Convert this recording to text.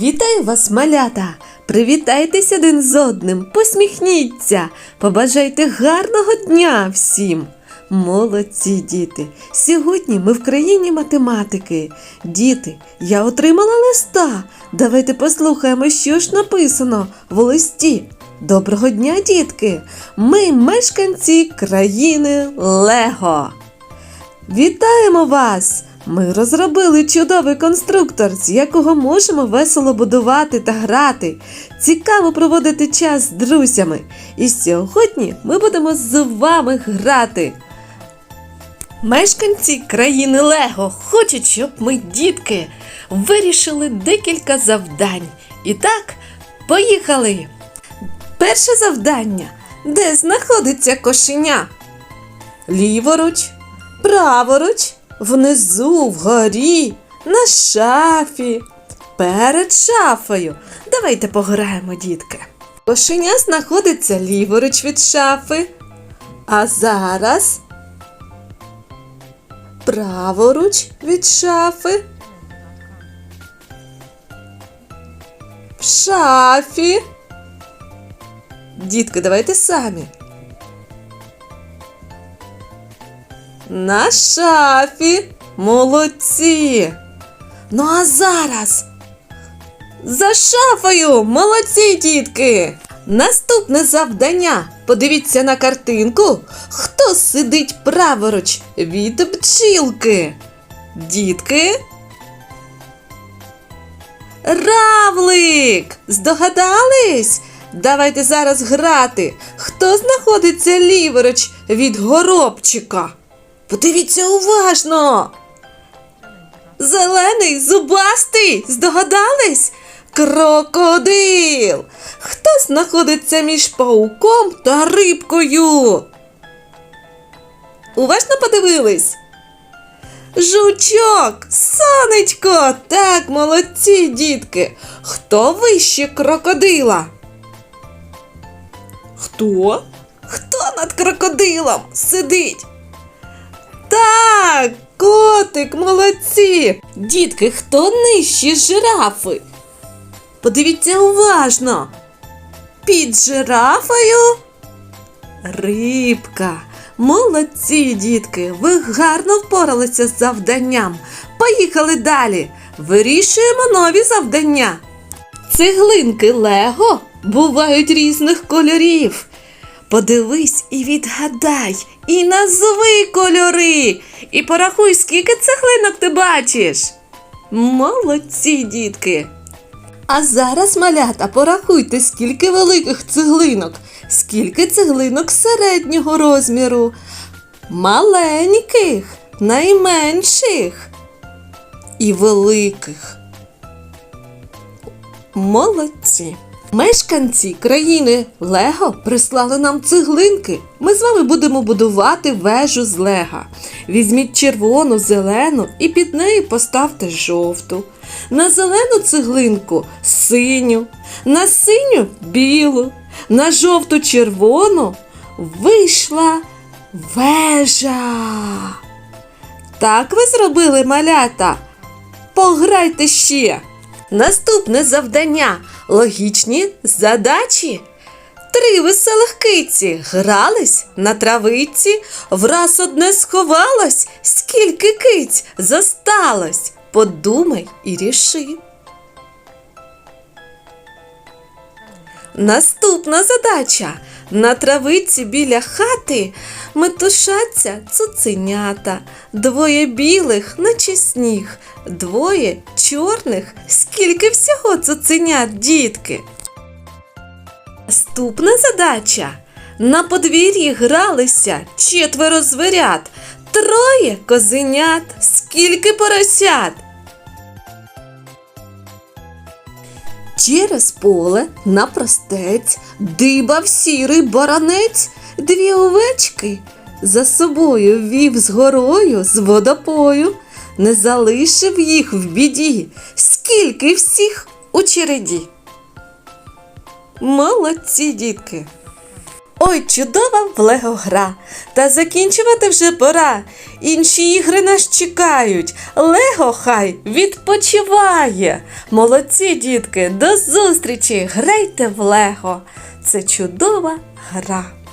Вітаю вас, малята! Привітайтесь один з одним, посміхніться, побажайте гарного дня всім. Молодці діти! Сьогодні ми в країні математики. Діти, я отримала листа. Давайте послухаємо, що ж написано в листі. Доброго дня, дітки! Ми мешканці країни Лего. Вітаємо вас! Ми розробили чудовий конструктор, з якого можемо весело будувати та грати. Цікаво проводити час з друзями. І сьогодні ми будемо з вами грати. Мешканці країни Лего хочуть, щоб ми, дітки, вирішили декілька завдань. І так, поїхали! Перше завдання. Де знаходиться кошеня? Ліворуч, праворуч, внизу, вгорі, на шафі, перед шафою. Давайте пограємо, дітки. Кошеня знаходиться ліворуч від шафи. А зараз праворуч від шафи. В шафі. Дітки, давайте самі. На шафі. Молодці. Ну а зараз. За шафою. Молодці, дітки. Наступне завдання. Подивіться на картинку. Хто сидить праворуч від бджілки? Дітки. Равлик! Здогадались? Давайте зараз грати. Хто знаходиться ліворуч від горобчика? Подивіться уважно. Зелений, зубастий, здогадались? Крокодил. Хто знаходиться між пауком та рибкою? Уважно подивились? Жучок, сонечко, так, молодці, дітки. Хто вище крокодила? Хто? Хто над крокодилом сидить? Так, котик, молодці. Дітки, хто нижче жирафи? Подивіться уважно. Під жирафою рибка. Молодці, дітки, ви гарно впоралися з завданням. Поїхали далі. Вирішуємо нові завдання. Цеглинки Лего бувають різних кольорів. Подивись і відгадай, і назви кольори, і порахуй, скільки цеглинок ти бачиш. Молодці, дітки. А зараз, малята, порахуйте, скільки великих цеглинок, скільки цеглинок середнього розміру, маленьких, найменших і великих. Молодці! Мешканці країни Лего прислали нам цеглинки. Ми з вами будемо будувати вежу з Лего. Візьміть червону, зелену і під нею поставте жовту. На зелену цеглинку синю, на синю білу, на жовту червону вийшла вежа. Так ви зробили малята? Пограйте ще. Наступне завдання логічні задачі. Три веселих киці грались на травиці, враз одне сховалось, скільки киць зосталось. Подумай і ріши. Наступна задача. На травиці біля хати метушаться цуценята, двоє білих, наче сніг, двоє чорних. Скільки всього цуценят, дітки? Наступна задача. На подвір'ї гралися четверо звірят, троє козенят, скільки поросят. Через поле на простець дибав сірий баранець, дві овечки за собою вів з горою з водопою, не залишив їх в біді, скільки всіх у череді. Молодці, дітки! Ой, чудова в Лего гра. Та закінчувати вже пора. Інші ігри нас чекають. Лего хай відпочиває. Молодці, дітки, до зустрічі! Грайте в Лего. Це чудова гра.